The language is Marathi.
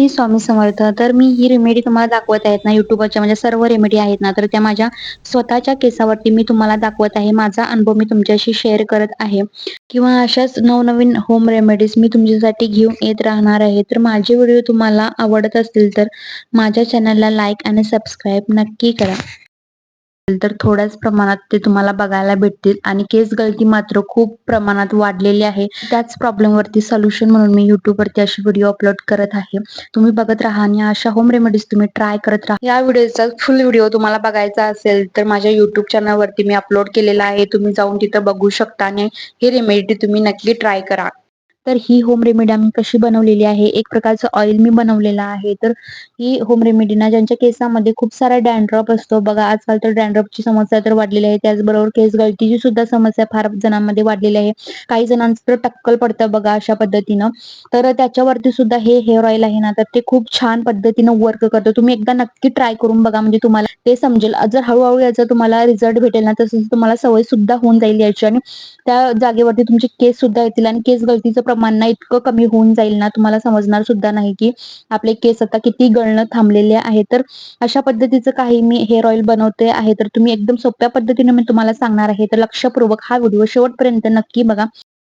श्री स्वामी समर्थ तर मी ही रेमेडी तुम्हाला दाखवत आहेत ना युट्यूबवरच्या म्हणजे सर्व रेमेडी आहेत ना तर त्या माझ्या स्वतःच्या केसावरती मी तुम्हाला दाखवत आहे. माझा अनुभव मी तुमच्याशी शेअर करत आहे. किंवा अशाच नवनवीन होम रेमेडीज मी तुमच्यासाठी घेऊन येत राहणार आहे. तर माझे व्हिडिओ तुम्हाला आवडत असतील तर माझ्या चॅनलला लाईक आणि सबस्क्राईब नक्की करा. तर थोड्याच प्रमाणात ते तुम्हाला बघायला भेटतील. आणि केस गळती मात्र खूप प्रमाणात वाढलेली आहे. त्याच प्रॉब्लेम वरती सोल्युशन म्हणून मी युट्यूबवरती अशी व्हिडिओ अपलोड करत आहे. तुम्ही बघत राहा आणि अशा होम रेमेडीज तुम्ही ट्राय करत राहा. या व्हिडिओचा फुल व्हिडिओ तुम्हाला बघायचा असेल तर माझ्या युट्यूब चॅनल वरती मी अपलोड केलेला आहे. तुम्ही जाऊन तिथं बघू शकता आणि ही रेमेडी तुम्ही नक्की ट्राय करा. तर ही होम रेमेडी आम्ही कशी बनवलेली आहे? एक प्रकारचं ऑइल मी बनवलेलं आहे. तर ही होम रेमेडी ना ज्यांच्या केसामध्ये खूप सारा डॅन्ड्रॉप असतो बघा आजकाल तर डॅन्ड्रॉपची समस्या तर वाढलेली आहे. त्याचबरोबर केस गळतीची सुद्धा समस्या फार जणांमध्ये वाढलेली आहे. काही जणांचं तर टक्कल पडतं बघा अशा पद्धतीनं. तर त्याच्यावरती सुद्धा हे हेअर ऑइल आहे ना तर ते खूप छान पद्धतीनं वर्क करतं. तुम्ही एकदा नक्की ट्राय करून बघा म्हणजे तुम्हाला ते समजेल. जर हळूहळू याचा तुम्हाला रिझल्ट भेटेल ना तसंच तुम्हाला सवय सुद्धा होऊन जाईल याची. आणि त्या जागेवरती तुमचे केस सुद्धा येतील आणि केस गळतीचं प्रमाण प्रमाण इतकं कमी होऊन जाईल ना तुम्हाला समजणार सुद्धा नाही की आपले केस आता किती गळणं थांबलेले आहे. तर अशा पद्धतीचं काही मी हेअर ऑइल बनवते आहे. तर तुम्ही एकदम सोप्या पद्धतीने मी तुम्हाला सांगणार आहे. तर लक्षपूर्वक हा व्हिडिओ शेवटपर्यंत नक्की बघा.